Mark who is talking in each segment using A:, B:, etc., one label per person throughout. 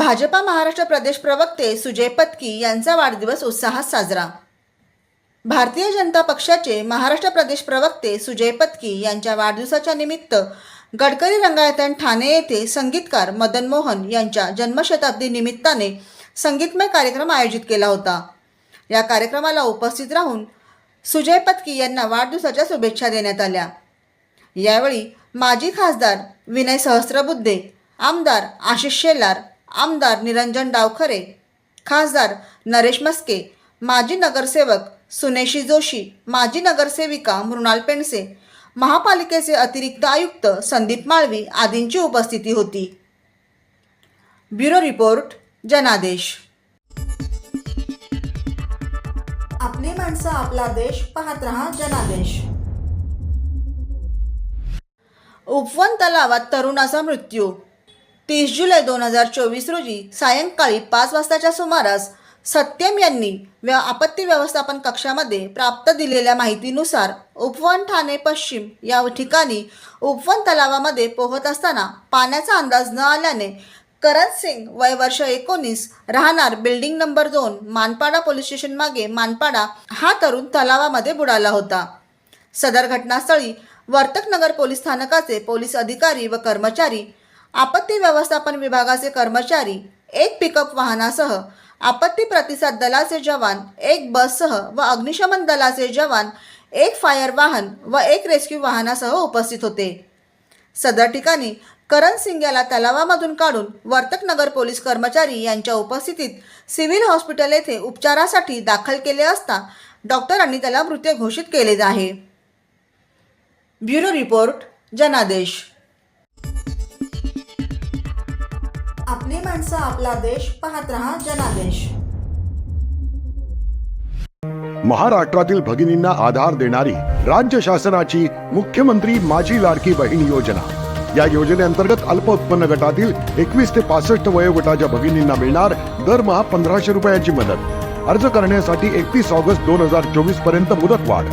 A: भाजपा महाराष्ट्र प्रदेश प्रवक्ते सुजय पत्की यांचा वाढदिवस उत्साहात साजरा. भारतीय जनता पक्षाचे महाराष्ट्र प्रदेश प्रवक्ते सुजय पत्की यांच्या वाढदिवसाच्या निमित्त गडकरी रंगायतन ठाणे येथे संगीतकार मदन मोहन यांच्या जन्मशताब्दी निमित्ताने संगीतमय कार्यक्रम आयोजित केला होता. या कार्यक्रमाला उपस्थित राहून सुजय पत्की यांना वाढदिवसाच्या शुभेच्छा देण्यात आल्या. यावेळी माजी खासदार विनय सहस्त्रबुद्धे आमदार आशिष शेलार आमदार निरंजन डावखरे खासदार नरेश मस्के माजी नगरसेवक सुनेशी जोशी माजी नगरसेविका मृणाल पेंडसे महापालिकेचे अतिरिक्त आयुक्त संदीप माळवी आदींची उपस्थिती होती. ब्युरो रिपोर्ट जनादेश. आपली माणसं आपला देश पाहत रहा जनादेश. उपवन तलावात तरुणाचा मृत्यू तीस जुलै दोन हजार चोवीस रोजी सायंकाळी पाच वाजताच्या सुमारास सत्यम यांनी व्य आपत्ती व्यवस्थापन कक्षामध्ये प्राप्त दिलेल्या माहितीनुसार उपवन ठाणे पश्चिम या ठिकाणी उपवन तलावामध्ये पोहत असताना पाण्याचा अंदाज न आल्याने करण सिंग वय वर्ष एकोणीस राहणार बिल्डिंग नंबर दोन मानपाडा पोलीस स्टेशन मागे मानपाडा हा तरुण तलावामध्ये बुडाला होता. सदर घटनास्थळी वर्तकनगर पोलीस स्थानकाचे पोलीस अधिकारी व कर्मचारी आपत्ती व्यवस्थापन विभागाचे कर्मचारी एक पिकअप वाहनासह आपत्ती प्रतिसाद दलाचे जवान एक बससह व अग्निशमन दलाचे जवान एक फायर वाहन व एक रेस्क्यू वाहनासह उपस्थित होते. सदर ठिकाणी करण सिंग याला तलावामधून काढून वर्तकनगर पोलीस कर्मचारी यांच्या उपस्थितीत सिव्हिल हॉस्पिटल येथे उपचारासाठी दाखल केले असता डॉक्टरांनी त्याला मृत घोषित केले आहे. ब्युरो रिपोर्ट जनादेश. आपली माणसं आपला देश पाहत रहा जनादेश.
B: महाराष्ट्रातील भगिनींना आधार देणारी राज्य शासनाची मुख्यमंत्री माझी लाडकी बहीण योजना. या योजनेअंतर्गत अल्प उत्पन्न गटातील एकवीस ते पासष्ट वयोगटाच्या भगिनींना मिळणार दरमहा पंधराशे रुपयाची मदत. अर्ज करण्यासाठी एकतीस ऑगस्ट दोन हजार चोवीसपर्यंत मुदतवाढ.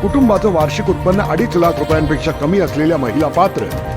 B: कुटुंबाचं वार्षिक उत्पन्न अडीच लाख रुपयांपेक्षा कमी असलेल्या महिला पात्र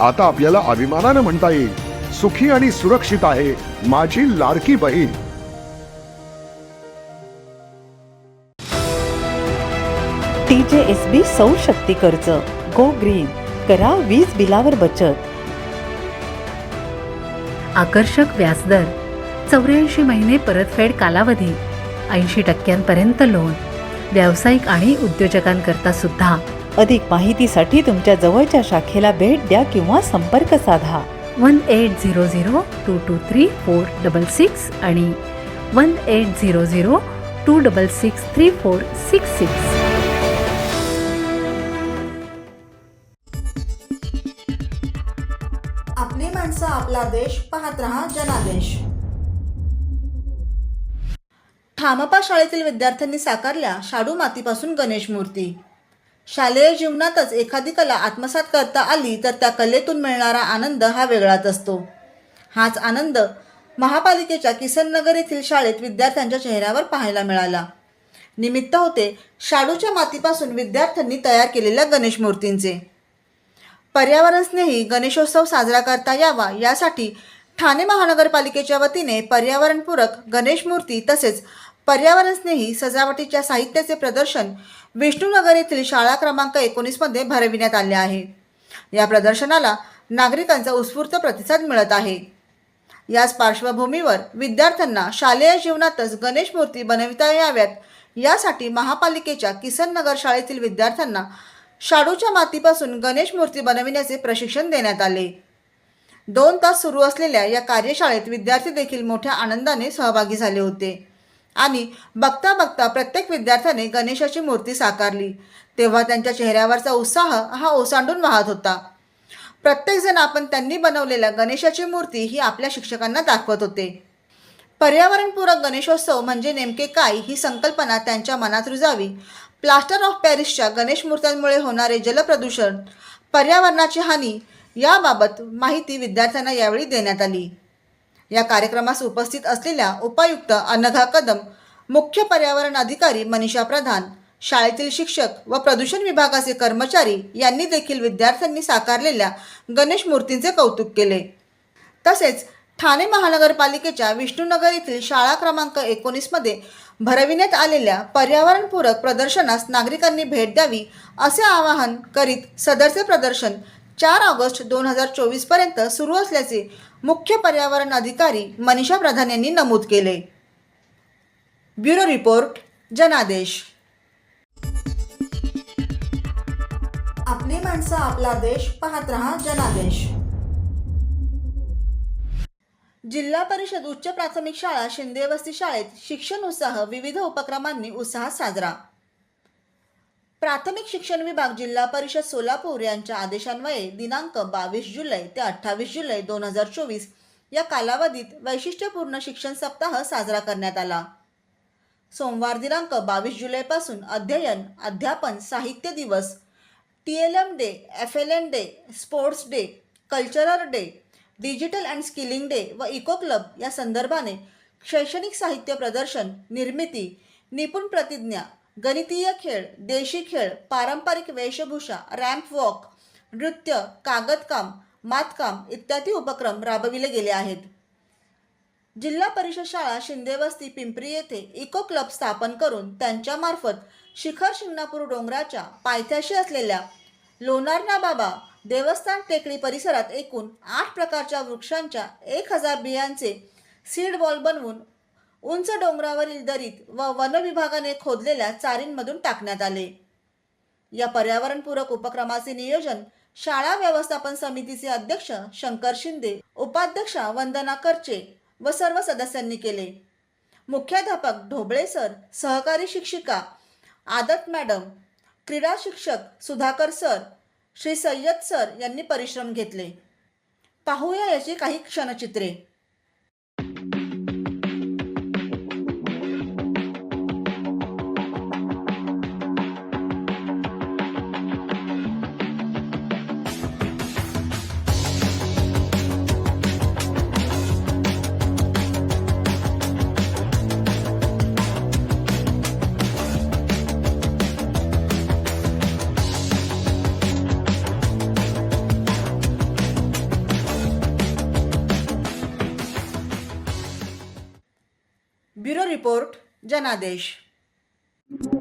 B: आता आपल्याला अभिमानानं म्हणता येईल. सुखी आणि सुरक्षित आहे माझी लाडकी बहीण.
C: टी जे एस बी सौर शक्ती कर्ज. Go green. करा वीज बिलावर बचत.
D: आकर्षक व्याजदर. चौऱ्याऐंशी महिने परतफेड कालावधी. ऐंशी टक्क्यांपर्यंत लोन व्यावसायिक आणि उद्योजकांकरता सुद्धा.
C: अधिक माहितीसाठी तुमच्या जवळच्या शाखेला भेट द्या किंवा संपर्क साधा.
D: One eight zero zero two two three four double six आणि one eight zero zero two double six three four six six.
A: आपली माणसं आपला देश पाहत रहा जनादेश. ठामपा शाळेतील विद्यार्थ्यांनी साकारल्या शाडू मातीपासून गणेश मूर्ती. शालेय जीवनातच एखादी कला आत्मसात करता आली तर त्या कलेतून मिळणारा आनंद हा वेगळाच असतो. हाच आनंद महापालिकेच्या किसननगर येथील शाळेत विद्यार्थ्यांच्या चेहऱ्यावर पाहायला मिळाला. निमित्त होते शाडूच्या मातीपासून विद्यार्थ्यांनी तयार केलेल्या गणेश मूर्तींचे. पर्यावरणस्नेही गणेशोत्सव साजरा करता यावा यासाठी ठाणे महानगरपालिकेच्या वतीने पर्यावरणपूरक गणेश मूर्ती तसेच पर्यावरणस्नेही सजावटीच्या साहित्याचे प्रदर्शन विष्णुनगर येथील शाळा क्रमांक एकोणीसमध्ये भरविण्यात आले आहे. या प्रदर्शनाला नागरिकांचा उत्स्फूर्त प्रतिसाद मिळत आहे. याच पार्श्वभूमीवर विद्यार्थ्यांना शालेय जीवनातच गणेश मूर्ती बनविता याव्यात. यासाठी महापालिकेच्या किसन नगर शाळेतील विद्यार्थ्यांना शाडूच्या मातीपासून गणेश मूर्ती बनविण्याचे प्रशिक्षण देण्यात आले. दोन तास सुरू असलेल्या या कार्यशाळेत विद्यार्थी देखील मोठ्या आनंदाने सहभागी झाले होते. आणि बघता बघता प्रत्येक विद्यार्थ्याने गणेशाची मूर्ती साकारली. तेव्हा त्यांच्या चेहऱ्यावरचा उत्साह हा ओसांडून वाहत होता. प्रत्येकजण आपण त्यांनी बनवलेल्या गणेशाची मूर्ती ही आपल्या शिक्षकांना दाखवत होते. पर्यावरणपूरक गणेशोत्सव म्हणजे नेमके काय ही संकल्पना त्यांच्या मनात रुजावी. प्लास्टर ऑफ पॅरिसच्या गणेश मूर्त्यांमुळे होणारे जलप्रदूषण पर्यावरणाची हानी याबाबत माहिती विद्यार्थ्यांना यावेळी देण्यात आली. या कार्यक्रमास उपस्थित असलेल्या उपायुक्त अनघा कदम मुख्य पर्यावरण अधिकारी मनीषा प्रधान शाळेतील शिक्षक व प्रदूषण विभागाचे कर्मचारी यांनी देखील विद्यार्थ्यांनी साकारलेल्या गणेश मूर्तींचे कौतुक केले. तसेच ठाणे महानगरपालिकेच्या विष्णुनगर येथील शाळा क्रमांक एकोणीसमध्ये भरविण्यात आलेल्या पर्यावरणपूरक प्रदर्शनास नागरिकांनी भेट द्यावी असे आवाहन करीत सदरचे प्रदर्शन चार ऑगस्ट दोन हजार चोवीसपर्यंत सुरू असल्याचे मुख्य पर्यावरण अधिकारी मनीषा प्रधान यांनी नमूद केले. ब्युरो रिपोर्ट जनादेश. आपली माणसं आपला देश पाहत रहा जनादेश. जिल्हा परिषद उच्च प्राथमिक शाळा शिंदे वस्ती शाळेत शिक्षण उत्साह विविध उपक्रमांनी उत्साहात साजरा. प्राथमिक शिक्षण विभाग जिल्हा परिषद सोलापूर यांच्या आदेशान्वये दिनांक बावीस जुलै ते अठ्ठावीस जुलै दोन हजार चोवीस या कालावधीत वैशिष्ट्यपूर्ण शिक्षण सप्ताह साजरा करण्यात आला. सोमवार दिनांक बावीस जुलैपासून अध्ययन अध्यापन साहित्य दिवस T L M day F L N day sports day cultural day digital and skilling day व इको क्लब या संदर्भाने शैक्षणिक साहित्य प्रदर्शन निर्मिती निपुण प्रतिज्ञा गणितीय खेळ देशी खेळ पारंपरिक वेशभूषा रॅम्प वॉक नृत्य कागदकाम मातकाम इत्यादी उपक्रम राबविले गेले आहेत. जिल्हा परिषद शाळा शिंदेवस्ती पिंपरी येथे इको क्लब स्थापन करून त्यांच्यामार्फत शिखर शिंगणापूर डोंगराच्या पायथ्याशी असलेल्या लोणारना बाबा देवस्थान टेकडी परिसरात एकूण आठ प्रकारच्या वृक्षांच्या एक हजार बियांचे सीड बॉल बनवून उंच डोंगरावरील दरीत व वन विभागाने खोदलेल्या चारींमधून टाकण्यात आले. या पर्यावरणपूरक उपक्रमाचे नियोजन शाळा व्यवस्थापन समितीचे अध्यक्ष शंकर शिंदे उपाध्यक्षा वंदना करचे व सर्व सदस्यांनी केले. मुख्याध्यापक ढोबळे सर सहकारी शिक्षिका आदत मॅडम क्रीडा शिक्षक सुधाकर सर श्री सय्यद सर यांनी परिश्रम घेतले. पाहूया याची काही क्षणचित्रे. ब्युरो रिपोर्ट जनादेश